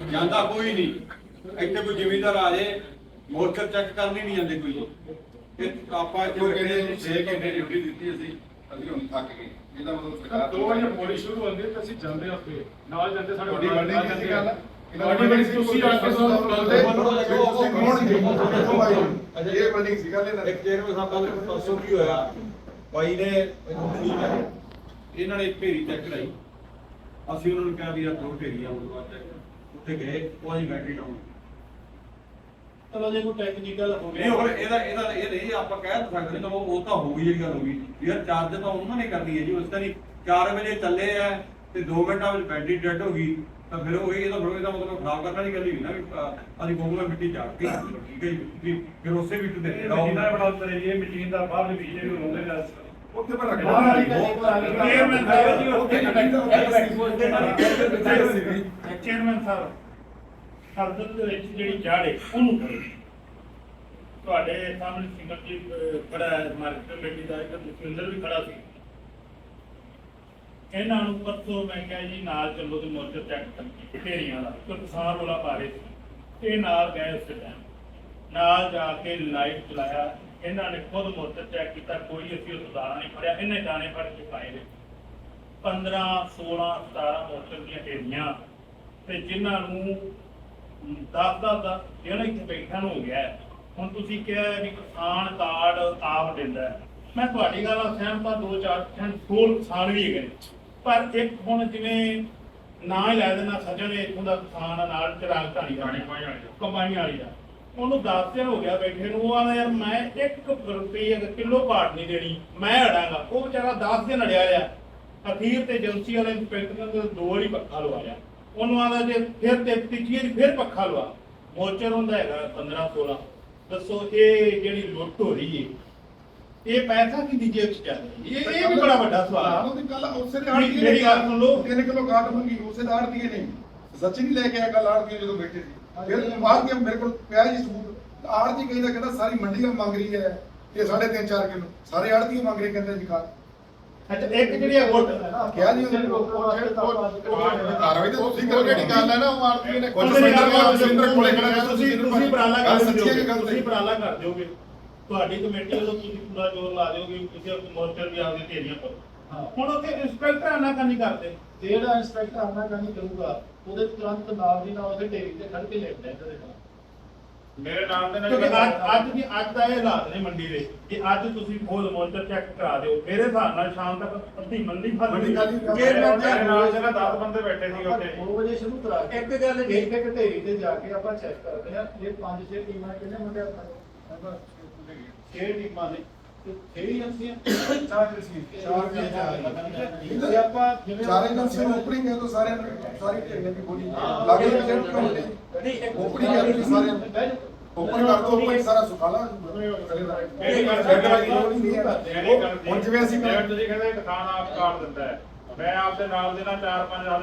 ਜਾਂਦਾ ਕੋਈ ਨਹੀਂ। ਇੱਥੇ ਕੋਈ ਜ਼ਿਮੀਂਦਾਰ ਆ ਜੇ ਮੋਰਚਰ ਚੈੱਕ ਕਰਨੀ ਨਹੀਂ ਜਾਂਦੇ ਕੋਈ। ਇਹ ਆਪਾਂ ਇੱਥੇ ਬੈਠੇ 6 ਘੰਟੇ ਡਿਊਟੀ ਦਿੱਤੀ ਅਸੀਂ ਅਸੀਂ ਹੁਣ ਥੱਕ ਗਏ। ਇਹਦਾ ਮਤਲਬ ਸਰਕਾਰ ਦੋ ਵਜੇ ਬੋਲੀ ਸ਼ੁਰੂ ਹੁੰਦੀ ਤੇ ਅਸੀਂ ਜਾਂਦੇ ਹਾਂ ਉੱਥੇ। ਨਾਲ ਜਾਂਦੇ ਸਾਡੇ ਮੰਡੀ ਜਾਂਦੇ ਦੀ ਗੱਲ ਤੁਹਾਡੀ ਮੰਡੀ ਤੁਸੀਂ ਆ ਕੇ ਸਾਨੂੰ ਬੁਲਾਉਂਦੇ ਇਹ ਮੰਡੀ ਸੀ ਗੱਲ ਇਹਨਾਂ ਇੱਕ ਚੇਅਰਮੈਨ ਸਾਹਿਬ ਨਾਲ ਪਰਸੋਂ ਕੀ ਹੋਇਆ? ਭਾਈ ਨੇ ਮੈਨੂੰ ਠੀਕ ਹੈ ਇਹਨਾਂ ਨੇ ਢੇਰੀ ਚੈੱਕ ਕਰਾਈ। ਅਸੀਂ ਉਹਨਾਂ ਨੂੰ ਕਿਹਾ ਵੀ ਆ ਦੋ ਢੇਰੀਆਂ ਉਹ ਉੱਥੇ ਗਏ ਉਹ ਅਸੀਂ ਬੈਟਰੀ ਡਾਊਨ ਚਲੋ ਜੇ ਕੋਈ ਟੈਕਨੀਕਲ ਹੋ ਨਹੀਂ ਹੋਰ ਇਹਦਾ ਇਹਦਾ ਇਹ ਨਹੀਂ ਆਪਾਂ ਕਹਿ ਤਾਂ ਸਕਦੇ ਤਾਂ ਉਹ ਤਾਂ ਹੋ ਗਈ ਜਿਹੜੀ ਗੱਲ ਹੋ ਗਈ ਵੀ ਯਾਰ ਚਾਰਜ ਤਾਂ ਉਹਨਾਂ ਨੇ ਕਰਨੀ ਹੈ ਜੀ ਉਸ ਤਰ੍ਹਾਂ 4 ਵਜੇ ਚੱਲੇ ਆ ਤੇ 2 ਮਿੰਟਾਂ ਵਿੱਚ ਬੈਟਰੀ ਡੈਡ ਹੋ ਗਈ ਤਾਂ ਫਿਰ ਉਹ ਇਹ ਤਾਂ ਫਿਰ ਇਹਦਾ ਮਤਲਬ ਖਰਾਬ ਕਰਨ ਵਾਲੀ ਗੱਲ ਹੀ ਨਾ ਵੀ ਅਸੀਂ ਗੋਗਲਾ ਮਿੱਟੀ ਚਾੜਤੀ ਠੀਕ ਹੈ ਜੀ ਵੀ ਫਿਰ ਉਸੇ ਦੇ ਇਹ ਮਸ਼ੀਨਾਂ ਦੇਣਾ ਬਣਾਉਂਦੇ ਨੇ ਇਹ ਮਸ਼ੀਨ ਦਾ ਬਾਹਰ ਵੀ ਬੀਜੇ ਵੀ ਹੁੰਦੇ ਨੇ ਉੱਥੇ ਪਰ ਚੇਅਰਮੈਨ ਸਾਹਿਬ ਜੀ ਉੱਥੇ ਚੇਅਰਮੈਨ ਸਾਹਿਬ ਸਰਦਤ ਦੇ ਵਿੱਚ ਜਿਹੜੀ ਜੜ ਹੈ, ਉਹਨੂੰ ਕਰੋ। ਤੁਹਾਡੇ ਸਾਹਮਣੇ ਸਿੰਗਰ ਜੀ ਖੜਾ ਹੈ, ਮਾਰਕੀਟ ਕਮੇਟੀ ਦਾ ਇੱਕ ਸੁਖਿੰਦਰ ਵੀ ਖੜਾ ਸੀ। ਇਹਨਾਂ ਨੂੰ ਪਰਸੋਂ ਮੈਂ ਕਿਹਾ ਜੀ, ਨਾਲ ਚੱਲੋ ਤੇ ਮੋਰਚਾ ਚੈੱਕ ਢੇਰੀਆਂ ਦਾ, ਇੱਕ ਕਿਸਾਨ ਰੋਲਾ ਪਾ ਰਹੇ ਸੀ। ਇਹ ਨਾਲ ਗਏ ਉਸ ਟਾਈਮ ਨਾਲ ਜਾ ਕੇ ਲਾਈਟ ਚਲਾਇਆ। ਇਹਨਾਂ ਨੇ ਖੁਦ ਮੋਟਰ ਚੈੱਕ ਕੀਤਾ, ਕੋਈ ਅਸੀਂ ਉਹ ਸੁਧਾਰਾ ਨਹੀਂ ਫੜਿਆ। ਇਹਨੇ ਦਾਣੇ ਫੜ ਕੇ ਪਾਏ ਨੇ। 15 16 17 ਮੋਟਰ ਦੀਆਂ ਢੇਰੀਆਂ ਤੇ ਜਿਨ੍ਹਾਂ ਨੂੰ 10 10 ਦਾ ਜਿਹੜਾ ਇੱਥੇ ਬੈਠਾ ਨੂੰ ਹੋ ਗਿਆ। ਹੁਣ ਤੁਸੀਂ ਕਿਹਾ ਵੀ ਕਿਸਾਨ ਕਾਰਡ ਆਪ ਦਿੰਦਾ। ਮੈਂ ਤੁਹਾਡੀ ਗੱਲ ਨਾਲ ਸਹਿਮਤ ਹਾਂ ਦੋ ਚਾਰ ਸੈਂਟ ਹੋਰ ਕਿਸਾਨ ਵੀ ਹੈਗੇ। ਪਰ ਇੱਕ ਹੁਣ ਜਿਵੇਂ ਨਾ ਹੀ ਲੈ ਦੇਣਾ ਸੱਜਣ ਇੱਥੋਂ ਦਾ ਕਿਸਾਨ ਆ, ਨਾਲ ਚਰਾਗ ਢਾਣੀ ਦਾ ਕੰਬਾਈਨ ਵਾਲੀ ਦਾ ਉਹਨੂੰ 10 ਦਿਨ ਹੋ ਗਿਆ ਬੈਠੇ ਨੂੰ ਉਹ ਆਂਦਾ ਯਾਰ ਮੈਂ 1 ਰੁਪਏ ਕਿਲੋ ਘਾਟ ਨਹੀਂ ਦੇਣੀ ਮੈਂ ਅੜਾਂਗਾ ਉਹ ਵਿਚਾਰਾ 10 ਦਿਨ ਅੜਿਆ ਰਿਹਾ ਅਖੀਰ ਤੇ ਏਜੰਸੀ ਵਾਲੇ ਇੰਸਪੈਕਟਰ ਨੇ ਦੋ ਵਾਰੀ ਪੱਖਾ ਲਵਾਇਆ ਉਹਨੂੰ ਆਂਦਾ ਜੇ ਫਿਰ ਤੇ ਤੀਜੀ ਵਾਰੀ ਫਿਰ ਪੱਖਾ ਲਵਾ। ਮੋਚਰ ਹੁੰਦਾ ਹੈਗਾ 15 16 ਦੱਸੋ ਇਹ ਜਿਹੜੀ ਲੁੱਟ ਹੋ ਰਹੀ ਹੈ ਇਹ ਪੈਸਾ ਕਿਹਦੀ ਜੇਬ ਚ ਜਾ ਰਿਹਾ ਇਹ ਇਹ ਵੀ ਬੜਾ ਵੱਡਾ ਸਵਾਲ ਹੈ ਉਹਦੀ ਗੱਲ ਉਸੇ ਦੇ ਮੇਰੀ- ਮੇਰੀ ਗੱਲ ਸੁਣ। ਲਓ। 3 ਕਿਲੋ ਕਾਟ ਮੰਗੀ ਉਸੇ ਦਾ ਆੜਤੀ ਨਹੀਂ ਸੱਚੀ ਨਹੀਂ ਲੈ ਕੇ ਆਇਆ ਕੱਲ ਆੜਤੀ ਜਦੋਂ ਬੈਠੇ ਸੀ। ਫਿਰ ਬਾਅਦ ਕੇ ਮੇਰੇ ਕੋਲ ਪਿਆ ਜੀ ਸਬੂਤ ਆੜਤੀ ਕਹਿੰਦਾ ਕਹਿੰਦਾ ਸਾਰੀ ਮੰਡੀ ਮੰਗ ਰਹੀ ਹੈ। ਇਹ 3.5 4 ਕਿਲੋ। ਸਾਰੇ ਆੜਤੀ ਮੰਗ ਰਹੇ ਕਹਿੰਦੇ ਜੀ ਕਾਟ ਅੱਛਾ ਇੱਕ ਜਿਹੜੀ ਹੈ ਵੋਟ ਕਿਹਾ ਜੀ ਉਹਨੇ? ਕਾਰਵਾਈ ਤਾਂ ਤੁਸੀਂ ਕਰੋ ਜਿਹੜੀ ਗੱਲ ਹੈ ਨਾ ਉਹ ਆੜਤੀ ਨੇ ਕੁਝ ਨਹੀਂ ਕਰਨਾ ਸੁਰਿੰਦਰ ਕੋਲੇ ਖੜਾ ਹੈ, ਤੁਸੀਂ ਤੁਸੀਂ ਉਪਰਾਲਾ ਕਰ ਦਿਓਗੇ ਤੁਸੀਂ ਉਪਰਾਲਾ ਕਰ ਦਿਓਗੇ। ਤੁਹਾਡੀ ਕਮੇਟੀ ਵੱਲੋਂ ਤੁਸੀਂ ਪੂਰਾ ਜ਼ੋਰ ਲਾ ਦਿਓਗੇ ਕਿਸੇ ਮੋਰਚਰ ਵੀ ਆਪਦੀ ਢੇਰੀਆਂ ਪਰ ਹੁਣ ਉੱਥੇ ਇੰਸਪੈਕਟਰ ਆਨਾ ਨਹੀਂ ਕਰਦੇ। ਜਿਹੜਾ ਇੰਸਪੈਕਟਰ ਆਉਣਾ ਕਰਨੀ ਕਰੂਗਾ ਉਹਦੇ ਤੁਰੰਤ ਨਾਲ ਦੀ ਨਾਲ ਉਹਦੇ ਢੇਰੀ ਤੇ ਖੜ ਕੇ ਲੈਣਾ ਇਹਦੇ ਨਾਲ ਮੇਰੇ ਨਾਮ ਦੇ ਕਿਉਂਕਿ ਅੱਜ ਅੱਜ ਦੀ ਅੱਜ ਦਾ ਇਹ ਹਾਲਾਤ ਨੇ ਮੰਡੀ ਦੇ ਕਿ ਅੱਜ ਤੁਸੀਂ ਖੋਲ ਮੋਰਚਰ ਚੈੱਕ ਕਰਾ ਦਿਓ। ਮੇਰੇ ਹਿਸਾਬ ਨਾਲ ਸ਼ਾਮ ਤੱਕ ਅੱਧੀ ਮੰਡੀ ਖਾਲੀ ਮੰਡੀ ਖਾਲੀ ਕਰ- ਮੇਰੇ ਨਾਲ ਜਿਹੜਾ 10 ਬੰਦੇ ਬੈਠੇ ਸੀ ਉੱਥੇ। 2 ਵਜੇ ਸ਼ੁਰੂ ਕਰਾ ਕੇ ਇੱਕ ਗੱਲ ਜੀ। ਇੱਕ ਇੱਕ ਢੇਰੀ ਤੇ ਜਾ ਕੇ ਆਪਾਂ ਚੈੱਕ ਕਰਦੇ ਹਾਂ ਇਹ ਪੰਜ ਛੇ ਟੀਮਾਂ ਕਿੰਨੇ ਮੁੰਡੇ ਆਪਾਂ ਛੇ ਟੀਮਾਂ ਨੇ। ਤੇ ਛੇ ਹੀ ਅੰਸੀਆਂ ਚਾਰ ਸੀ ਚਾਰ ਦੇ ਚਾਰ ਤੇ ਆਪਾਂ ਜਿਵੇਂ ਸਾਰੇ ਨੰਸੇ ਓਪਨਿੰਗ ਹੈ ਤਾਂ ਸਾਰੇ ਸਾਰੀ ਢੇਰੀਆਂ ਦੀ ਬੋਲੀ ਲਾਗੇ ਨੂੰ ਕਿਉਂ ਨਹੀਂ ਇੱਕ ਓਪਨਿੰਗ ਸਾਰੇ। ਓਪਨ ਕਰ ਦੋ ਓਪਨ ਸਾਰਾ ਸੁਖਾਲਾ ਮੇਰੀ ਗੱਲ ਹੁਣ ਜਿਵੇਂ ਅਸੀਂ ਤੁਸੀਂ ਕਹਿੰਦੇ ਕਿਸਾਨ ਆਪ ਕਾਰਡ ਦਿੰਦਾ ਹੈ। ਮੈਂ ਆਪਦੇ ਨਾਲ ਦੇ ਨਾਲ ਚਾਰ ਪੰਜ ਆਦੇ